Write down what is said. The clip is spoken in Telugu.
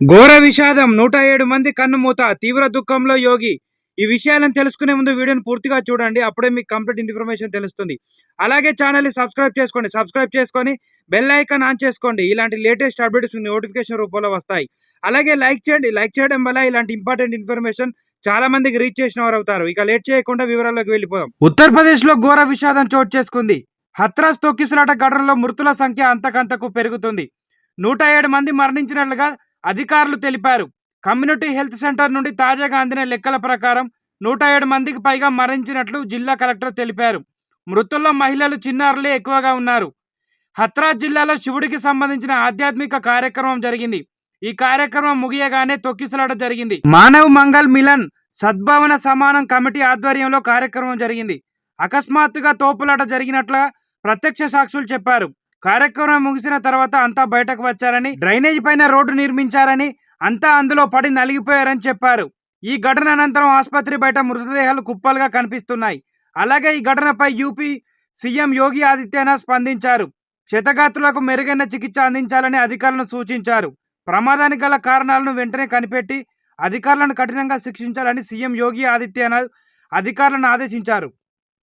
ఘోర విషాదం. నూట ఏడు మంది కన్నుమూత. తీవ్ర దుఃఖంలో యోగి. ఈ విషయాలను తెలుసుకునే ముందు వీడియోని పూర్తిగా చూడండి. అప్పుడే మీకు కంప్లీట్ ఇన్ఫర్మేషన్ తెలుస్తుంది. అలాగే ఛానల్ని సబ్స్క్రైబ్ చేసుకోండి. సబ్స్క్రైబ్ చేసుకొని బెల్ ఐకాన్ ఆన్ చేసుకోండి. ఇలాంటి లేటెస్ట్ అప్డేట్స్ నోటిఫికేషన్ రూపంలో వస్తాయి. అలాగే లైక్ చేయండి. లైక్ చేయడం వల్ల ఇలాంటి ఇంపార్టెంట్ ఇన్ఫర్మేషన్ చాలా మందికి రీచ్ చేసిన వారు అవుతారు ఇక లేట్ చేయకుండా వివరాల్లోకి వెళ్ళిపోదాం. ఉత్తరప్రదేశ్లో ఘోర విషాదం చోటు చేసుకుంది. హత్రాస్ తొక్కిసలాట ఘటనలో మృతుల సంఖ్య అంతకంతకు పెరుగుతుంది. నూట ఏడు మంది మరణించినట్లుగా అధికారులు తెలిపారు. కమ్యూనిటీ హెల్త్ సెంటర్ నుండి తాజాగా అందిన లెక్కల ప్రకారం నూట ఏడు మందికి పైగా మరణించినట్లు జిల్లా కలెక్టర్ తెలిపారు. మృతుల్లో మహిళలు చిన్నారులే ఎక్కువగా ఉన్నారు. హత్రా జిల్లాలో శివుడికి సంబంధించిన ఆధ్యాత్మిక కార్యక్రమం జరిగింది. ఈ కార్యక్రమం ముగియగానే తొక్కిసలాట జరిగింది. మానవ్ మంగళ్ మిలన్ సద్భావన సమానం కమిటీ ఆధ్వర్యంలో కార్యక్రమం జరిగింది. అకస్మాత్తుగా తోపులాట జరిగినట్లుగా ప్రత్యక్ష సాక్షులు చెప్పారు. కార్యక్రమం ముగిసిన తర్వాత అంతా బయటకు వచ్చారని డ్రైనేజ్ పైన రోడ్డు నిర్మించారని అంతా అందులో పడి నలిగిపోయారని చెప్పారు. ఈ ఘటన అనంతరం ఆసుపత్రి బయట మృతదేహాలు కుప్పలుగా కనిపిస్తున్నాయి. అలాగే ఈ ఘటనపై యూపీ సీఎం యోగి ఆదిత్యనాథ్ స్పందించారు. క్షతగాత్రులకు మెరుగైన చికిత్స అందించాలని అధికారులను సూచించారు. ప్రమాదానికి గల కారణాలను వెంటనే కనిపెట్టి అధికారులను కఠినంగా శిక్షించాలని సీఎం యోగి ఆదిత్యనాథ్ అధికారులను ఆదేశించారు.